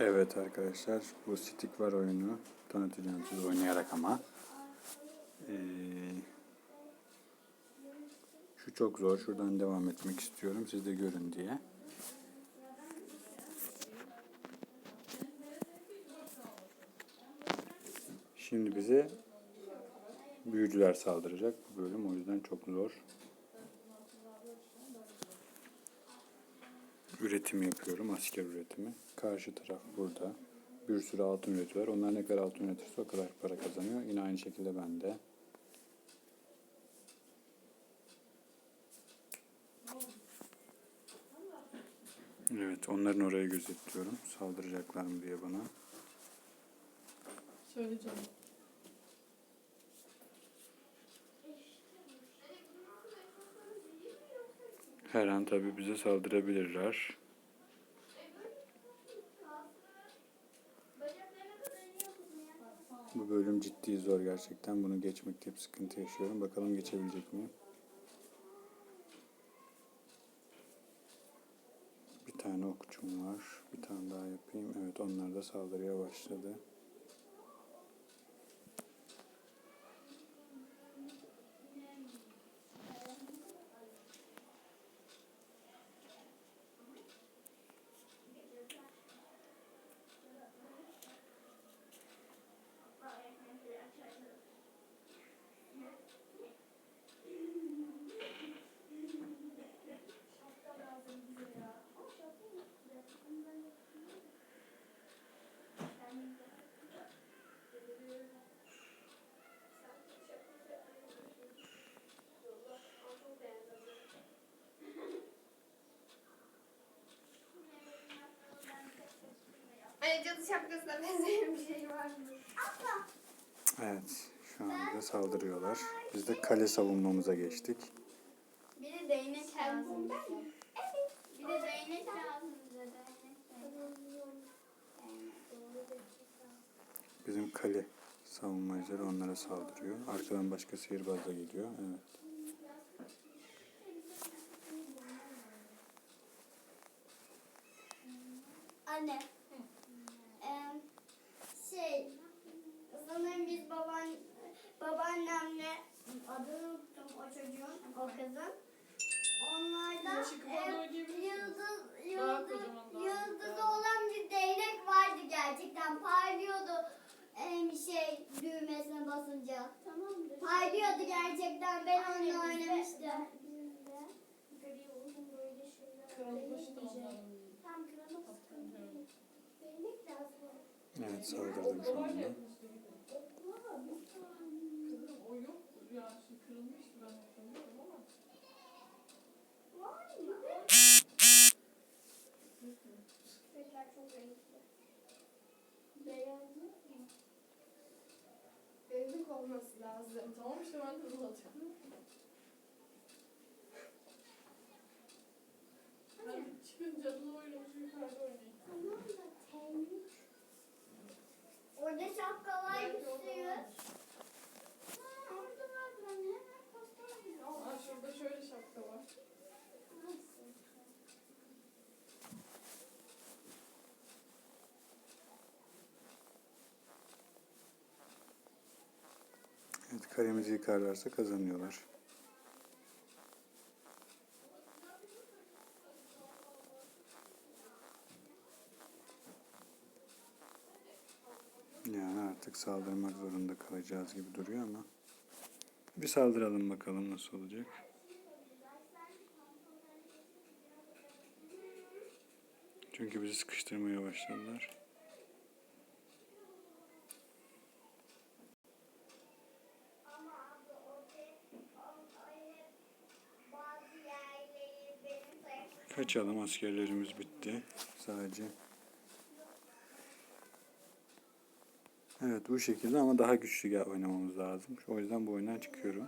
Evet arkadaşlar bu stick var oyunu tanıtacağım size oynayarak ama. Ee, şu çok zor. Şuradan devam etmek istiyorum. Siz de görün diye. Şimdi bize büyücüler saldıracak bu bölüm. O yüzden çok zor. Üretim yapıyorum. Asker üretimi. Karşı taraf burada. Bir sürü altın üretiyorlar. Onlar ne kadar altın üretirse o kadar para kazanıyor. Yine aynı şekilde ben de. Evet, onların orayı gözetliyorum. Saldıracaklar mı diye bana. Söyle Her an tabii bize saldırabilirler. Bu bölüm ciddi zor gerçekten. Bunu geçmekte hep sıkıntı yaşıyorum. Bakalım geçebilecek miyim? Bir tane okçum var. Bir tane daha yapayım. Evet onlar da saldırıya başladı. Hani cadı şapkasına benzeyen bir şey var mı? Evet şu anda saldırıyorlar. Biz de kale savunmamıza geçtik. Bir de değnek lazım. Evet. Bir de değnek lazım bize. Bizim kale savunmacıları onlara saldırıyor. Arkadan başka sihirbaz da geliyor. Evet. Anne. Adını unuttum o çocuğun, o kızın. Onlarda misiniz? yıldız, yıldız, yıldızı olan bir değnek vardı gerçekten. Parlıyordu eee, şey düğmesine basınca. Tamamdır. Parlıyordu gerçekten. Ben onunla oynamıştım. Kırılmıştı onların. Tam. Değnek lazım. Evet saldırdım şu anda. yapmıştı gibi. Kızım o yok ya. Şimdi kırılmıştı ben hatırlıyorum ama. Var mı? Çocuklar çok renkli. Beyaz mı? Evlilik olması lazım. Tamam işte ben de alacağım. Kalemizi yıkarlarsa kazanıyorlar. Yani artık saldırmak zorunda kalacağız gibi duruyor ama bir saldıralım bakalım nasıl olacak. Çünkü bizi sıkıştırmaya başladılar. Sayfam. Kaçalım askerlerimiz bitti. Sadece. Evet bu şekilde ama daha güçlü oynamamız lazım. O yüzden bu oyundan çıkıyorum.